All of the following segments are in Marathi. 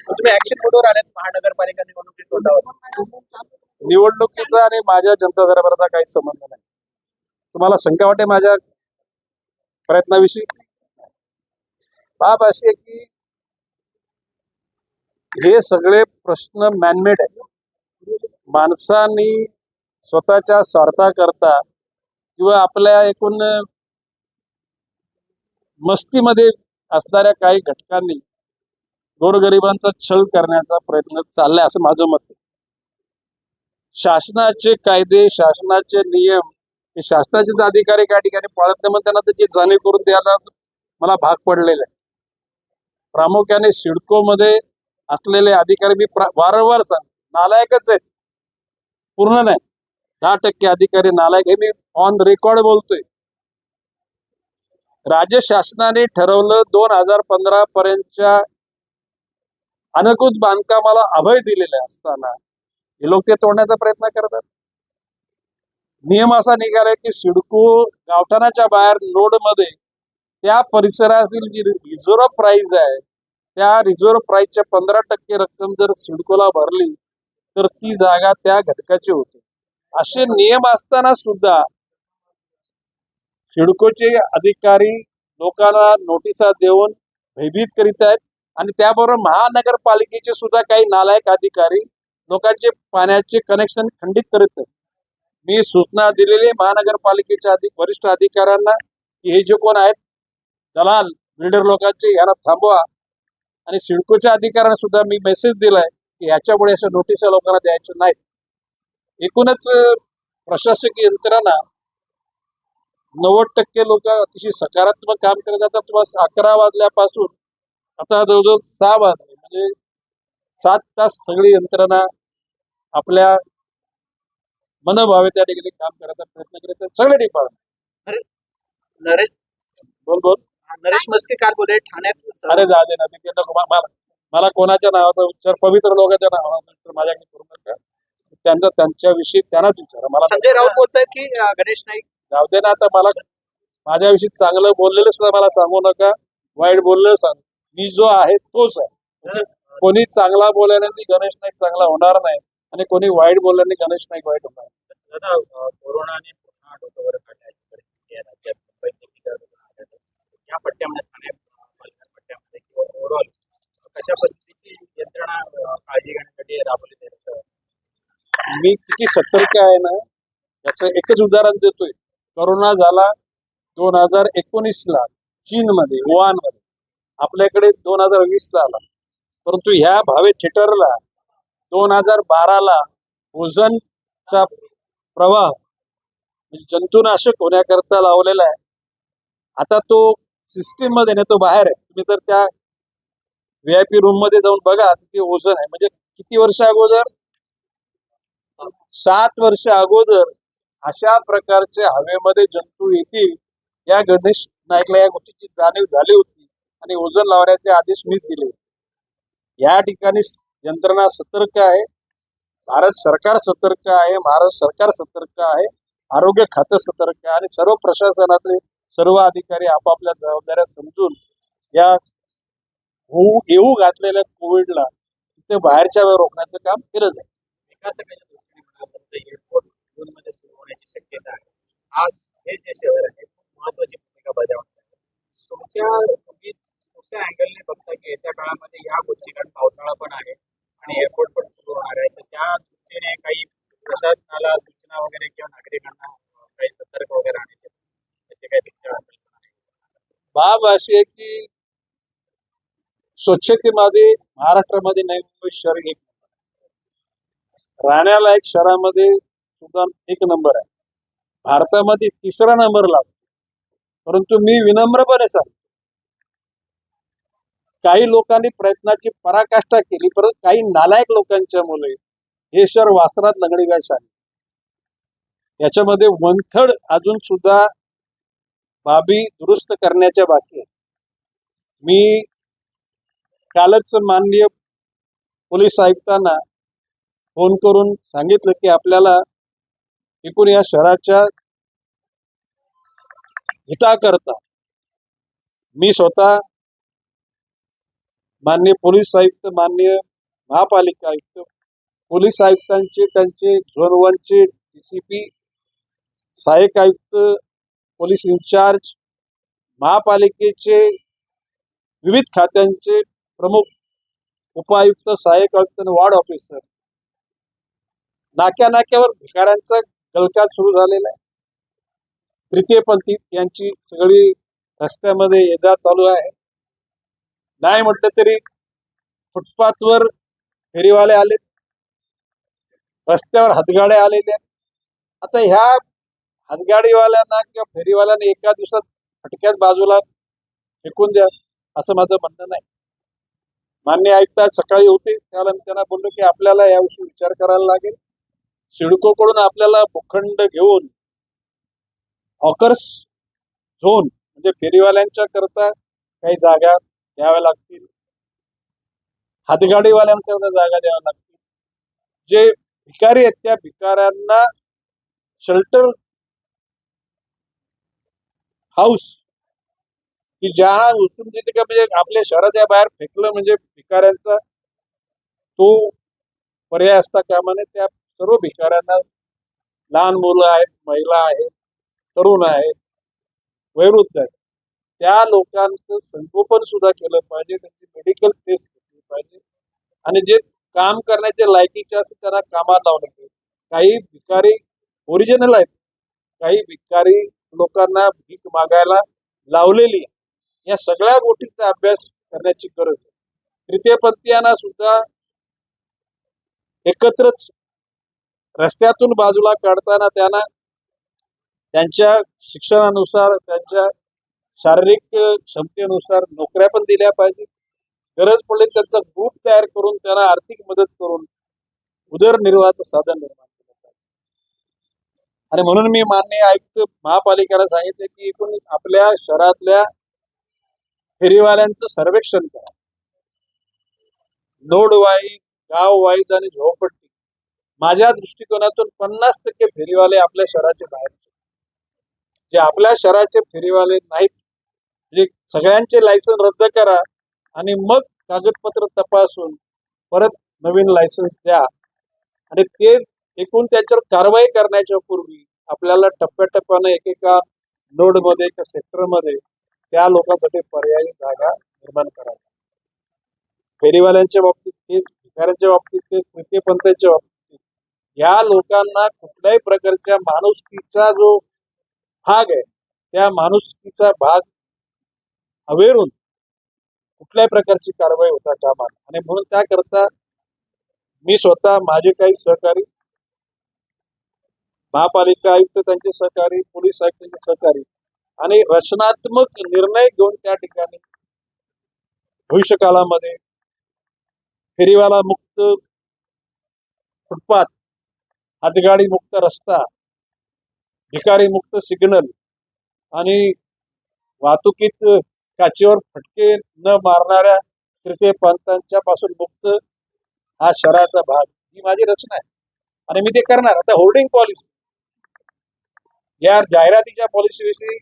तुम्ही ऍक्शन मोडवर आल्यात? महानगरपालिका निवडणुकीत तोंडावर. निवडणुकीचा आणि माझ्या जनता दरबाराचा काही संबंध नाही. तुम्हाला शंका वाटते माझ्या प्रयत्नाविषयी? बाब अशी आहे की हे सगळे प्रश्न मॅनमेड आहे माणसांनी स्वतःच्या स्वार्थाकरता किंवा आपल्या एकूण मस्तीमध्ये असणाऱ्या काही घटकांनी गोरगरिबांचा छळ करण्याचा प्रयत्न चाललाय असं माझं मत आहे. शासनाचे कायदे शासनाचे नियम हे शासनाचे अधिकारी त्या ठिकाणी पाळत नाही म्हणून त्यांना त्याची जाणीव करून द्यायला मला भाग पडलेला आहे. प्रामुख्याने सिडको मध्ये असलेले अधिकारी मी वारंवार सांग नालायकच आहेत. पूर्ण नाही. दहा टक्के अधिकारी नालायक हे मी ऑन रेकॉर्ड बोलतोय. राज्य शासनाने ठरवलं दोन हजार पंधरा पर्यंतच्या अनकूत बांधकामाला अभय दिलेले असताना हे लोक ते तोडण्याचा प्रयत्न करतात? नियम असा निघालाय की सिडको गावठाणाच्या बाहेर नोडमध्ये त्या परिसरातील जी रिझर्व्ह प्राईज आहे त्या रिझर्व्ह प्राईजच्या पंधरा टक्के रक्कम जर सिडकोला भरली तर ती जागा त्या घटकाची होते. असे नियम असताना सुद्धा सिडकोचे अधिकारी लोकांना नोटिसा देऊन भयभीत करीत आहेत आणि त्याबरोबर महानगरपालिकेचे सुद्धा काही नालायक अधिकारी लोकांचे पाण्याचे कनेक्शन खंडित करीत आहेत मी सूचना दिलेली महानगरपालिकेच्या अधिक वरिष्ठ अधिकाऱ्यांना की हे जे कोण आहेत दलाल बिल्डर लोकांचे यांना थांबवा. आणि सिडकोच्या अधिकाऱ्यांना सुद्धा मी मेसेज दिलाय की याच्यामुळे अशा नोटिसा लोकांना द्यायच्या नाहीत. एकूणच प्रशासकीय यंत्रणा नव्वद टक्के लोक अतिशय सकारात्मक काम करत जातात तुम्हाला अकरा वाजल्यापासून आता जवळजवळ सहा वाजले म्हणजे सात तास सगळी यंत्रणा आपल्या मनभावे त्या ठिकाणी काम करायचा प्रयत्न करत आहेत. सगळे डिपार्टमेंट नरेश? बोल बोल. नरेश मस्के काल बोलले ठाण्यात अरे जा दे ना मला कोणाच्या नावाचा उच्चार पवित्र लोकांच्या नावानंतर माझ्याकडे करू नका. त्यांचा त्यांच्याविषयी त्यांनाच विचारा. मला संजय राऊत बोलतायत की गणेश नाईक? जाऊ दे ना आता मला माझ्याविषयी चांगलं बोललेलं सुद्धा मला सांगू नका. वाईट बोललेलं सांग. मी जो आहे तोच आहे. कोणी चांगला बोलल्याने गणेश नाईक चांगला होणार नाही आणि कोणी वाईट बोलल्याने गणेश नाईक वाईट होणार. कोरोनाने कशा पद्धतीची यंत्रणा काळजी घेण्यासाठी राबवली मी किती सतर्क आहे ना याचं एकच उदाहरण देतोय. करोना झाला दोन हजार एकोणीस ला चीन मध्ये वुहानमध्ये आपल्याकडे दोन हजार वीस ला आला. परंतु ह्या भावे थिएटरला दोन हजार बारा ला ओझनचा प्रवाह म्हणजे जंतुनाशक होण्याकरता लावलेला आहे. आता तो सिस्टीममध्ये नाही तो बाहेर आहे. तुम्ही तर त्या व्ही आय पी रूममध्ये जाऊन बघा तिथे ओझन आहे. म्हणजे किती वर्ष अगोदर? सात वर्ष अगोदर अशा प्रकारचे हवेमध्ये जंतू येतील. या गणेश नाईकला या गोष्टीची जाणीव झाली होती. आणि ओझोन लावण्याचे आदेश मी दिले. या ठिकाणी यंत्रणा सतर्क आहे. भारत सरकार सतर्क आहे. महाराष्ट्र सरकार सतर्क आहे. आरोग्य खातं सतर्क आहे. आणि सर्व प्रशासनातले सर्व अधिकारी आपापल्या जबाबदाऱ्या समजून या होऊ येऊ घातलेल्या कोविडला तिथे बाहेरच्या वेळ रोखण्याचं काम केलं जाईल. होण्याची शक्यता आहे आज हे जे शहर आहे महत्वाची भूमिका बजावत आहे. तुमच्या तुम्ही कुठल्या अँगलने बघता की येत्या काळामध्ये या गोष्टी कारण पावसाळा पण आहे आणि एअरपोर्ट पण सुरू होणार आहे तर त्या दृष्टीने काही प्रशासनाला सूचना वगैरे किंवा नागरिकांना अं, काही सतर्क वगैरे राहण्याचे असे काही तुमच्या कल्पना आहेत? बाब अशी आहे की स्वच्छतेमध्ये महाराष्ट्रामध्ये नाही मुंबई शहर एक नंबर राहण्याला एक शहरामध्ये सुद्धा एक नंबर आहे. भारतामध्ये तिसरा नंबर लागतो. परंतु मी विनम्रपणे सांगतो काही लोकांनी प्रयत्नाची पराकाष्ठा केली परंतु काही नालायक लोकांच्या मुले हे शहर वासरात लंगडीगाठ झाले. याच्यामध्ये वनथड अजून सुद्धा बाबी दुरुस्त करण्याच्या बाकी आहेत. मी कालच माननीय पोलीस आयुक्तांना फोन करून सांगितलं की आपल्याला एकूण या शहराच्या हिताकरता मी स्वतः माननीय पोलीस आयुक्त माननीय महापालिका आयुक्त पोलीस आयुक्तांचे त्यांचे झोन वनचे डी सी पी सहाय्यक आयुक्त पोलीस इन्चार्ज महापालिकेचे विविध खात्यांचे प्रमुख उपायुक्त सहाय्यक आयुक्त आणि वार्ड ऑफिसर. नाक्या नाक्यावर भिकाऱ्यांचा गलकात सुरू झालेला आहे. तृतीयपंथी यांची सगळी रस्त्यामध्ये ये जा चालू आहे. नाही म्हटलं तरी फुटपाथवर फेरीवाले आले रस्त्यावर हातगाड्या आलेल्या आता ह्या हातगाडीवाल्यांना किंवा फेरीवाल्यांना एका दिवसात फटक्यात बाजूला फेकून द्या असं माझं म्हणणं नाही. मान्य आयुक्त सकाळी होते त्याला मी त्यांना बोललो की आपल्याला याविषयी विचार करायला लागेल. सिडकोकडून आपल्याला भूखंड घेऊन हॉकर्स झोन म्हणजे फेरीवाल्यांच्या करता काही जागा द्याव्या लागतील. हातगाडीवाल्यांकरता जागा द्याव्या लागतील. जे भिकारी आहेत त्या भिकाऱ्यांना शेल्टर हाऊस की ज्या उचलून तिथे का म्हणजे आपल्या शहराच्या बाहेर फेकलं म्हणजे भिकाऱ्यांचा तो पर्याय असता कामा नये त्या सर्व भिकाऱ्यांना लहान मुलं आहेत महिला आहेत तरुण आहेत वयोवृद्ध आहेत. त्या लोकांचं संगोपन सुद्धा केलं पाहिजे त्यांची मेडिकल टेस्ट घेतली पाहिजे. आणि जे काम करण्याचे लायकीचे असते त्यांना कामात लावलं पाहिजे. काही भिकारी ओरिजिनल आहेत काही भिकारी लोकांना भीक मागायला लावलेली या सगळ्या गोष्टींचा अभ्यास करण्याची गरज आहे. तृतीयपंथीयांना सुद्धा एकत्रच रस्त्यातून बाजूला काढताना त्यांना त्यांच्या शिक्षणानुसार त्यांच्या शारीरिक क्षमतेनुसार नोकऱ्या पण दिल्या पाहिजे गरज पडली त्यांचा ग्रुप तयार करून त्यांना आर्थिक मदत करून उदरनिर्वाहाचं साधन निर्माण आणि म्हणून मी मान्य आयुक्त महापालिकेला सांगितले की एकूण आपल्या शहरातल्या फेरीवाल्यांचं सर्वेक्षण करा. नोड वाईज गाव वाईज आणि झोपडपट्टी. माझ्या दृष्टिकोनातून पन्नास टक्के फेरीवाले आपल्या शहराचे बाहेरचे जे आपल्या शहराचे फेरीवाले नाहीत म्हणजे सगळ्यांचे लायसन रद्द करा आणि मग कागदपत्र तपासून परत नवीन लायसन्स द्या. आणि ते एकूण त्याच्यावर कारवाई करण्याच्या पूर्वी आपल्याला टप्प्याटप्प्यानं एकेका नोडमध्ये एका सेक्टरमध्ये त्या लोकांसाठी पर्यायी जागा निर्माण कराव्या फेरीवाल्यांच्या बाबतीत तेच भिकाऱ्यांच्या बाबतीत तेच तृतीयपंथांच्या बाबतीत या लोकांना कुठल्याही प्रकारच्या माणुसकीचा जो भाग आहे त्या माणुसकीचा भाग अवेरून कुठल्याही प्रकारची कारवाई होता कामा आणि म्हणून त्याकरता मी स्वतः माझे काही सहकारी महापालिका आयुक्त त्यांचे सहकारी पोलीस आयुक्तांचे सहकारी आणि रचनात्मक निर्णय घेऊन त्या ठिकाणी भविष्यकाळामध्ये फेरीवाला मुक्त फुटपाथ हातगाडी मुक्त रस्ता भिकारी मुक्त सिग्नल आणि वाहतुकीत काचेवर फटके न मारणाऱ्या तृतीय पंथांच्या पासून मुक्त हा शहराचा भाग. ही माझी रचना आहे. आणि मी ते करणार. आता होर्डिंग पॉलिसी या जाहिरातीच्या पॉलिसीविषयी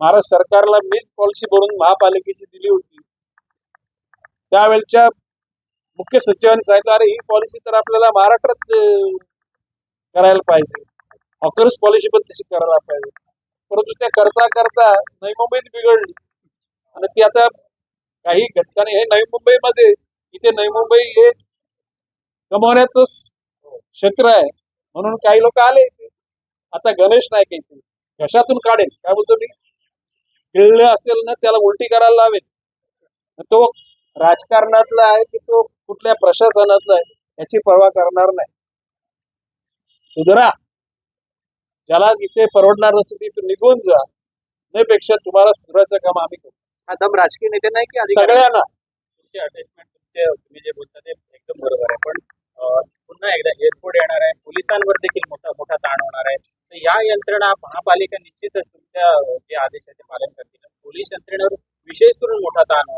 महाराष्ट्र सरकारला मीच पॉलिसी भरून महापालिकेची दिली होती. त्यावेळच्या मुख्य सचिवांनी सांगितलं अरे ही पॉलिसी तर आपल्याला महाराष्ट्रात करायला पाहिजे. हॉकर्स पॉलिसी पण तशी करायला पाहिजे. परंतु त्या करता करता नवी मुंबईत बिघडली. आणि ती आता काही घटकाने हे नवी मुंबईमध्ये इथे नवी मुंबई हे कमवण्याचंच क्षेत्र आहे. म्हणून काही लोक आले. आता गणेश नाईक आहे इथे घशातून काढेल? काय बोलतो मी? खेळलं असेल ना त्याला उलटी करायला लावेल. तो राजकारणातला आहे की तो कुठल्या प्रशासनातला आहे याची पर्वा करणार नाही. सुधरा. ज्याला इथे परवडणार नसेल तिथे निघून जा. त्यापेक्षा तुम्हाला सुधारायचं काम आम्ही करू. आता राजकीय नेते नाही की? सगळ्यांना. तुमचे अटॅचमेंट तुमचे तुम्ही जे बोलता ते एकदम बरोबर आहे. पण पुन्हा एकदा एअरपोर्ट येणार आहे. पोलिसांवर देखील मोठा मोठा ताण होणार आहे. तर या यंत्रणा महापालिका निश्चितच तुमच्या जे आदेश आहे ते पालन करतील. पोलीस यंत्रणेवर विशेष करून मोठा ताण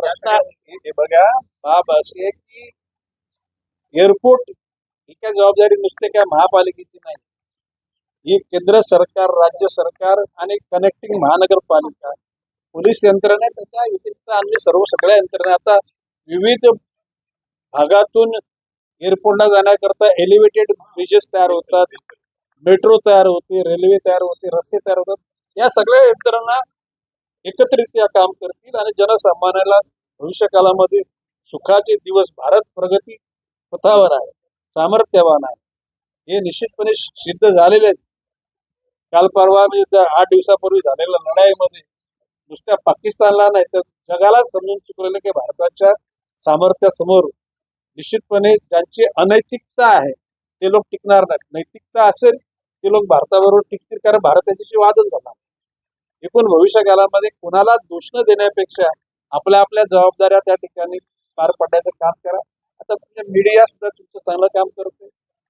प्रश्न. हे बघा बाब अशी आहे की एअरपोर्ट ही काय जबाबदारी नुसते काय महापालिकेची नाही. ही केंद्र सरकार राज्य सरकार आणि कनेक्टिंग महानगरपालिका. पोलीस यंत्रणा त्याच्या व्यतिरिक्त अन्य सर्व सगळ्या यंत्रणा. आता विविध भागातून एअरपोर्टला जाण्याकरता एलिव्हेटेड ब्रिजेस तयार होतात मेट्रो तयार होते रेल्वे तयार होते रस्ते तयार होतात. या सगळ्या यंत्रणा एकत्रितरित्या काम करतील आणि जनसामान्याला भविष्यकाळामध्ये सुखाचे दिवस भारत प्रगती पथावर आहे सामर्थ्यवान आहे. हे निश्चितपणे सिद्ध झालेले आहेत. काल परवा म्हणजे त्या आठ दिवसापूर्वी झालेल्या लढाईमध्ये नुसत्या पाकिस्तानला नाही तर जगाला समजून चुकलेलं की भारताच्या सामर्थ्यासमोर निश्चितपणे ज्यांची अनैतिकता आहे ते लोक टिकणार नाहीत. नैतिकता असेल ते लोक भारताबरोबर टिकतील कारण भारत त्यांच्याशी वादच झाला एकूण भविष्य काळामध्ये कोणाला दोष न देण्यापेक्षा आपल्या आपल्या जबाबदाऱ्या त्या ठिकाणी पार पाडण्याचं काम करा. आता मीडिया सुद्धा तुमचं चांगलं काम करते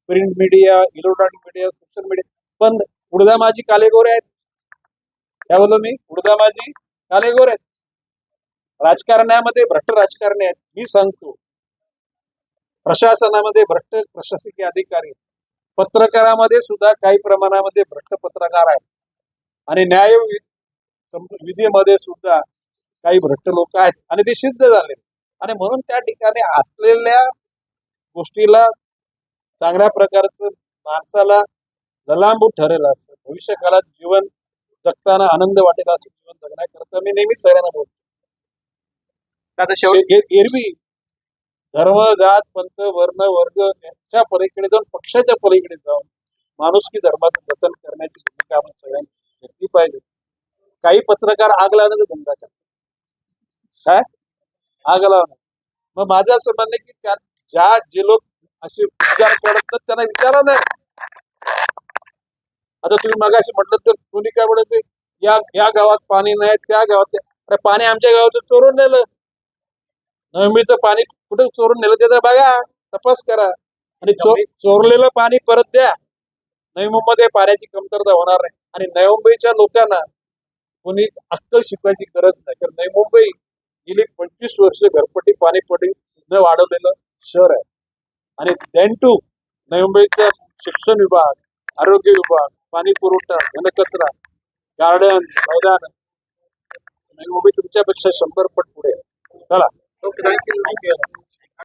print media electronic media social media पण उडदा माझी कालेगोरे आहेत. त्याबद्दल मी उडदा माझी कालेगोरे आहेत. राजकारण्यामध्ये भ्रष्ट राजकारणी आहेत. मी सांगतो प्रशासनामध्ये भ्रष्ट प्रशासकीय अधिकारी. पत्रकारामध्ये सुद्धा काही प्रमाणामध्ये भ्रष्ट पत्रकार आहेत. आणि न्याय विधीमध्ये सुद्धा काही भ्रष्ट लोक आहेत. आणि ते सिद्ध झाले आणि म्हणून त्या ठिकाणी असलेल्या गोष्टीला चांगल्या प्रकारचं माणसाला ललांबू ठरेल असं भविष्य काळात जीवन जगताना आनंद वाटेल असं जीवन जगण्याकरता मी नेहमीच सगळ्यांना बोलतो. एरवी धर्म जात पंथ वर्ण वर्ग यांच्या पलीकडे जाऊन पक्षाच्या पलीकडे जाऊन माणुसकी धर्माचं जतन करण्याची भूमिका आपण सगळ्यांनी घेतली पाहिजे. काही पत्रकार आग लावण्याचा धंदा करतात. काय? आग लावणं. मग माझं असं म्हणणं की त्या ज्या जे लोक असे विचार करत त्यांना विचारा नाही आता तुम्ही मगाशी म्हटलं तर कोणी काय म्हणत या या गावात पाणी नाही त्या गावात अरे पाणी आमच्या गावाचं चोरून नेलं. नवमीचं पाणी कुठे चोरून नेलं त्याचा बघा. तपास करा. आणि चोरलेलं पाणी परत द्या. नवी मुंबईमध्ये पाण्याची कमतरता होणार नाही. आणि नवी मुंबईच्या लोकांना कोणी अक्कल शिकवायची गरज नाही. कारण नवी मुंबई गेली पंचवीस वर्ष घरपट्टी पाणीपट्टी न वाढवलेलं शहर आहे. आणि देन टू नवी मुंबईचा शिक्षण विभाग आरोग्य विभाग पाणी पुरवठा घनकचरा गार्डन मैदान. नवी मुंबई तुमच्यापेक्षा शंभर पट पुढे. चला.